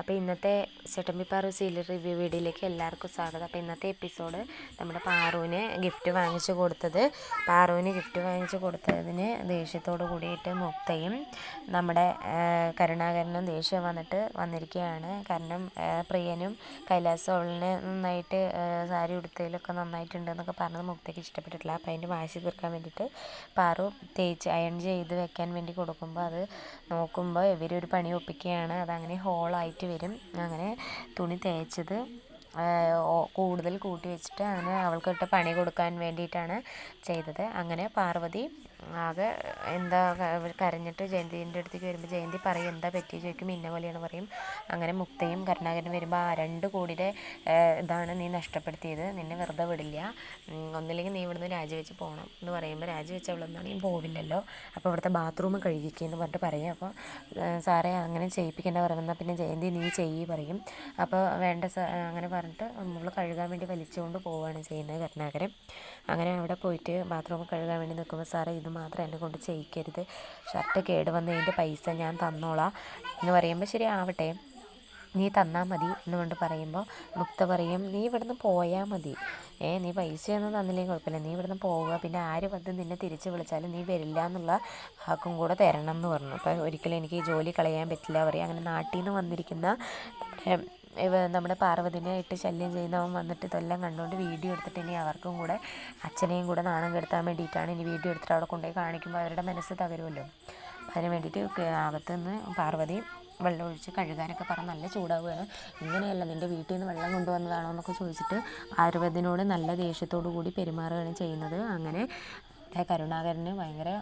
അപ്പോൾ ഇന്നത്തെ ചട്ടമ്പിപ്പാറു sealer review വീഡിയോയിലേക്ക് എല്ലാവർക്കും സ്വാഗതം. അപ്പോൾ ഇന്നത്തെ എപ്പിസോഡ് നമ്മുടെ പാറുവിന് ഗിഫ്റ്റ് വാങ്ങിച്ച് കൊടുത്തത്. പാറുവിന് ഗിഫ്റ്റ് വാങ്ങിച്ച് കൊടുത്തതിന് ദേഷ്യത്തോട് കൂടിയിട്ട് മുക്തയും നമ്മുടെ കരുണാകരനും ദേഷ്യം വന്നിട്ട് വന്നിരിക്കുകയാണ്. കാരണം പ്രിയനും കൈലാസവളിന് നന്നായിട്ട് സാരി ഉടുത്തതിലൊക്കെ നന്നായിട്ടുണ്ട് എന്നൊക്കെ പറഞ്ഞത് മുക്തയ്ക്ക് ഇഷ്ടപ്പെട്ടിട്ടില്ല. അപ്പോൾ അതിന്റെ വാശി തീർക്കാൻ വേണ്ടിയിട്ട് പാറു തേച്ച് അയൺ ചെയ്ത് വെക്കാൻ വേണ്ടി കൊടുക്കുമ്പോൾ അത് നോക്കുമ്പോൾ ഇവരൊരു പണി ഒപ്പിക്കുകയാണ്. അതങ്ങനെ ഹോളായിട്ട് വരും. അങ്ങനെ തുണി തേച്ചത് കൂടുതൽ കൂട്ടി വെച്ചിട്ട് അങ്ങനെ അവൾക്കിട്ട് പണി കൊടുക്കാൻ വേണ്ടിയിട്ടാണ് ചെയ്തത്. അങ്ങനെ പാർവതി ആകെ എന്താ കരഞ്ഞിട്ട് ജയന്തിന്റെ അടുത്തേക്ക് വരുമ്പോൾ ജയന്തി പറയും എന്താ പറ്റി ചോദിക്കും ഇന്ന പോലെയാണ് പറയും. അങ്ങനെ മുക്തയും കരുണാകരനും വരുമ്പോൾ ആ രണ്ട് കോടിയുടെ ഇതാണ് നീ നഷ്ടപ്പെടുത്തിയത് നിന്നെ വെറുതെ വിടില്ല. ഒന്നില്ലെങ്കിൽ നീ ഇവിടുന്ന് രാജിവെച്ച് പോകണം എന്ന് പറയുമ്പോൾ രാജിവെച്ച് അവളെന്നാണ് നീ പോവില്ലല്ലോ. അപ്പോൾ ഇവിടുത്തെ ബാത്റൂം കഴുകിക്കുന്നു പറഞ്ഞിട്ട് പറയും. അപ്പോൾ സാറേ അങ്ങനെ ചെയ്യിപ്പിക്കേണ്ട പറയുമ്പോൾ പിന്നെ ജയന്തി നീ ചെയ്യി പറയും. അപ്പോൾ വേണ്ട അങ്ങനെ പറഞ്ഞിട്ട് നമ്മൾ കഴുകാൻ വേണ്ടി വലിച്ചുകൊണ്ട് പോവുകയാണ് ചെയ്യുന്നത് കരുണാകരൻ. അങ്ങനെ അവിടെ പോയിട്ട് ബാത്റൂം കഴുകാൻ വേണ്ടി നിൽക്കുമ്പോൾ സാറേ ഇത് മാത്രം എന്നെ കൊണ്ട് ചെയ്യിക്കരുത്. ഷർട്ട് കേട് വന്നതിന്റെ പൈസ ഞാൻ തന്നോളാം. എന്ന് പറയുമ്പോൾ ശരി ആവട്ടെ. നീ തന്നാൽ മതി. എന്നുകൊണ്ട് പറയുമ്പോൾ മുക്ത പറയും നീ ഇവിടുന്ന് പോയാൽ മതി. ഏ നീ പൈസയൊന്നും തന്നില്ലെങ്കിൽ കുഴപ്പമില്ല. നീ ഇവിടുന്ന് പോവുക. പിന്നെ ആര് വന്ന് നിന്നെ തിരിച്ച് വിളിച്ചാലും നീ വരില്ല എന്നുള്ള വാക്കും കൂടെ തരണം എന്ന് പറഞ്ഞു. അപ്പോൾ ഒരിക്കലും എനിക്ക് ഈ ജോലി കളയാൻ പറ്റില്ല. പറയും അങ്ങനെ നാട്ടിൽ നിന്ന് വന്നിരിക്കുന്ന നമ്മുടെ പാർവതിനായിട്ട് ശല്യം ചെയ്യുന്നവൻ വന്നിട്ട് ഇതെല്ലാം കണ്ടുകൊണ്ട് വീഡിയോ എടുത്തിട്ട് ഇനി അവർക്കും കൂടെ അച്ഛനെയും കൂടെ നാണം കെടുത്താൻ വേണ്ടിയിട്ടാണ് ഇനി വീഡിയോ എടുത്തിട്ട് അവിടെ കൊണ്ടുപോയി കാണിക്കുമ്പോൾ അവരുടെ മനസ്സ് തകരുമല്ലോ. അതിന് വേണ്ടിയിട്ട് അകത്തുനിന്ന് പാർവതി വെള്ളം ഒഴിച്ച് കഴുകാനൊക്കെ പറഞ്ഞ് നല്ല ചൂടാവുകയാണ്. ഇങ്ങനെയല്ല നിന്റെ വീട്ടിൽ നിന്ന് വെള്ളം കൊണ്ടുവന്നതാണോ എന്നൊക്കെ ചോദിച്ചിട്ട് പാർവതിനോട് നല്ല ദേഷ്യത്തോടു കൂടി പെരുമാറുകയാണ് ചെയ്യുന്നത്. അങ്ങനെ കരുണാകരന് ഭയങ്കര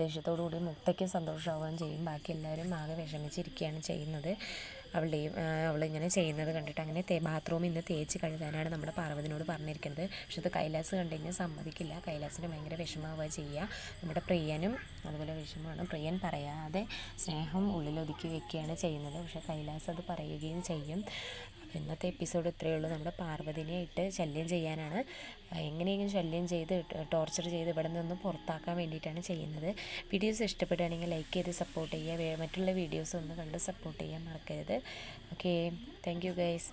ദേഷ്യത്തോടു കൂടി മുക്തയ്ക്ക് സന്തോഷമാവുകയും ചെയ്യും. ബാക്കി എല്ലാവരും ആകെ വിഷമിച്ചിരിക്കുകയാണ് ചെയ്യുന്നത്. അവളുടെയും അവളിങ്ങനെ ചെയ്യുന്നത് കണ്ടിട്ട് അങ്ങനെ ബാത്റൂമിൽ നിന്ന് തേച്ച് കഴുകാനാണ് നമ്മുടെ പാർവതിനോട് പറഞ്ഞിരിക്കുന്നത്. പക്ഷെ അത് കൈലാസ് കണ്ടു കഴിഞ്ഞാൽ സമ്മതിക്കില്ല. കൈലാസിന് ഭയങ്കര വിഷമാവുക ചെയ്യുക. നമ്മുടെ പ്രിയനും അതുപോലെ വിഷമമാണ് പ്രിയൻ പറയാതെ സ്നേഹം ഉള്ളിലൊതുക്കി വെക്കുകയാണ് ചെയ്യുന്നത്. പക്ഷേ കൈലാസ് അത് പറയുകയും ചെയ്യും. ഇന്നത്തെ എപ്പിസോഡ് ഇത്രയേ ഉള്ളൂ. നമ്മുടെ പാർവതിനെ ഇട്ട് ശല്യം ചെയ്യാനാണ്. എങ്ങനെയെങ്കിലും ശല്യം ചെയ്ത് ടോർച്ചർ ചെയ്ത് ഇവിടെ നിന്ന് പുറത്താക്കാൻ വേണ്ടിയിട്ടാണ് ചെയ്യുന്നത്. വീഡിയോസ് ഇഷ്ടപ്പെടുകയാണെങ്കിൽ ലൈക്ക് ചെയ്ത് സപ്പോർട്ട് ചെയ്യുക. മറ്റുള്ള വീഡിയോസ് ഒന്ന് കണ്ട് സപ്പോർട്ട് ചെയ്യാൻ മറക്കരുത്. Okay thank you guys